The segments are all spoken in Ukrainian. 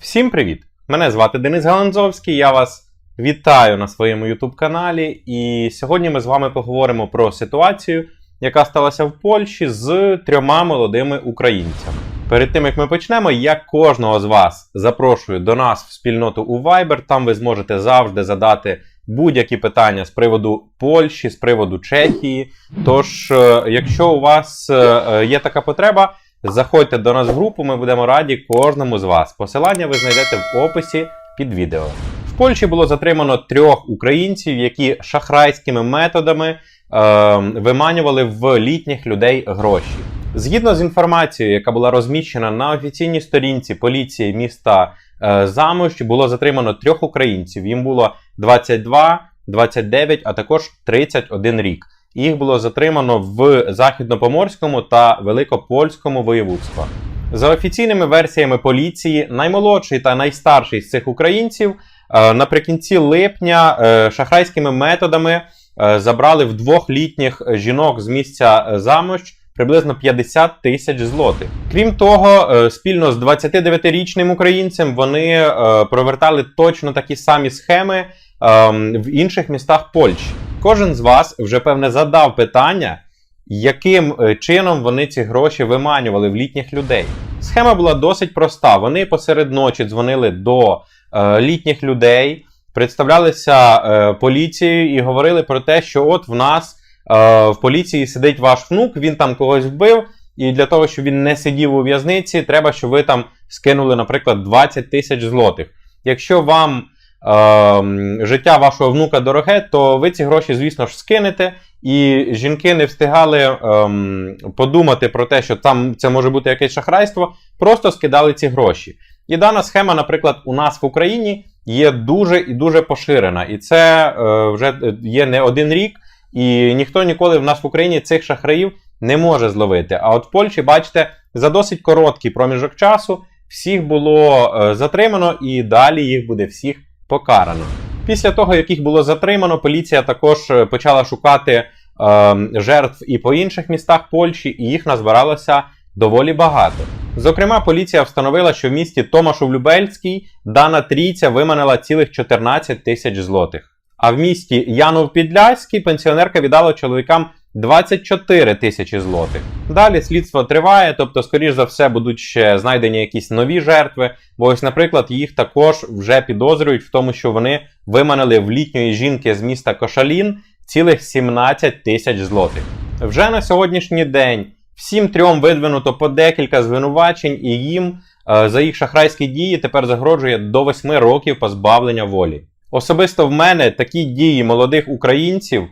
Всім привіт! Мене звати Денис Галанзовський. Я вас вітаю на своєму YouTube каналі. І сьогодні ми з вами поговоримо про ситуацію, яка сталася в Польщі з трьома молодими українцями. Перед тим як ми почнемо, я кожного з вас запрошую до нас в спільноту у Viber. Там ви зможете завжди задати будь-які питання з приводу Польщі, з приводу Чехії. Тож, е, якщо у вас е, е, є така потреба, заходьте до нас в групу, ми будемо раді кожному з вас. Посилання ви знайдете в описі під відео. В Польщі було затримано трьох українців, які шахрайськими методами е, виманювали в літніх людей гроші. Згідно з інформацією, яка була розміщена на офіційній сторінці поліції міста е, Замощ, було затримано трьох українців. Їм було 22, 29, а також 31 рік. Їх було затримано в Західнопоморському та Великопольському воєводствах. За офіційними версіями поліції, наймолодший та найстарший з цих українців е, наприкінці липня е, шахрайськими методами е, забрали в двох літніх жінок з місця замощ приблизно 50 тисяч злотих. Крім того, спільно з 29-річним українцем вони провертали точно такі самі схеми е, в інших містах Польщі. Кожен з вас вже певне задав питання, яким е, чином вони ці гроші виманювали в літніх людей. Схема була досить проста. Вони посеред ночі дзвонили до е, літніх людей, представлялися е, поліцією і говорили про те, що от в нас е, в поліції сидить ваш внук, він там когось вбив, і для того, щоб він не сидів у в'язниці, треба, щоб ви там скинули, наприклад, 20 тисяч злотих. Якщо вам життя вашого внука дороге, то ви ці гроші, звісно ж, скинете. І жінки не встигали ем, подумати про те, що там це може бути якесь шахрайство, просто скидали ці гроші. І дана схема, наприклад, у нас в Україні є дуже і дуже поширена. І це е, вже є не один рік, і ніхто ніколи в нас в Україні цих шахраїв не може зловити. А от в Польщі, бачите, за досить короткий проміжок часу всіх було е, затримано, і далі їх буде всіх покарано. Після того, як їх було затримано, поліція також е, почала шукати е, жертв і по інших містах Польщі, і їх назбиралося доволі багато. Зокрема, поліція встановила, що в місті Томашов-Любельський дана трійця виманила цілих 14 тисяч злотих. А в місті Янов-Підляський пенсіонерка віддала чоловікам 24 тисячі злотих. Далі слідство триває, тобто, скоріш за все, будуть ще знайдені якісь нові жертви. Бо ось, наприклад, їх також вже підозрюють в тому, що вони виманили в літньої жінки з міста Кошалін цілих 17 тисяч злотих. Вже на сьогоднішній день всім трьом видвинуто по декілька звинувачень, і їм е, за їх шахрайські дії тепер загрожує до 8 років позбавлення волі. Особисто в мене такі дії молодих українців,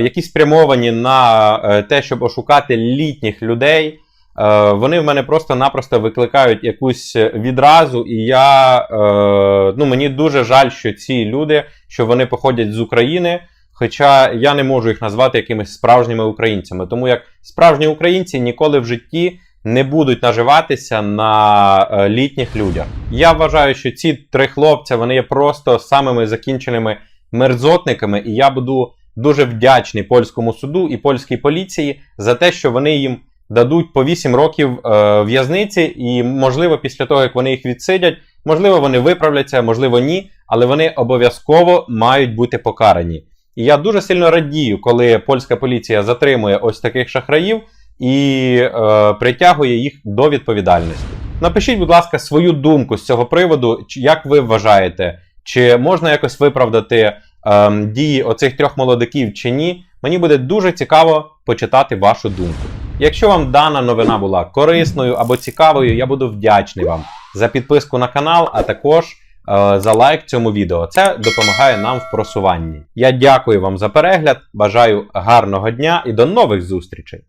які спрямовані на е, те, щоб ошукати літніх людей, е, вони в мене просто-напросто викликають якусь відразу, і я е, ну мені дуже жаль, що ці люди, що вони походять з України. Хоча я не можу їх назвати якимись справжніми українцями, тому як справжні українці ніколи в житті не будуть наживатися на е, літніх людях. Я вважаю, що ці три хлопця вони є просто самими закінченими мерзотниками, і я буду дуже вдячний польському суду і польській поліції за те, що вони їм дадуть по 8 років е, в'язниці, і можливо, після того як вони їх відсидять, можливо, вони виправляться, можливо, ні, але вони обов'язково мають бути покарані. І я дуже сильно радію, коли польська поліція затримує ось таких шахраїв і е, притягує їх до відповідальності. Напишіть, будь ласка, свою думку з цього приводу, як ви вважаєте, чи можна якось виправдати е, дії оцих трьох молодиків чи ні. Мені буде дуже цікаво почитати вашу думку. Якщо вам дана новина була корисною або цікавою, я буду вдячний вам за підписку на канал, а також е, за лайк цьому відео. Це допомагає нам в просуванні. Я дякую вам за перегляд, бажаю гарного дня і до нових зустрічей!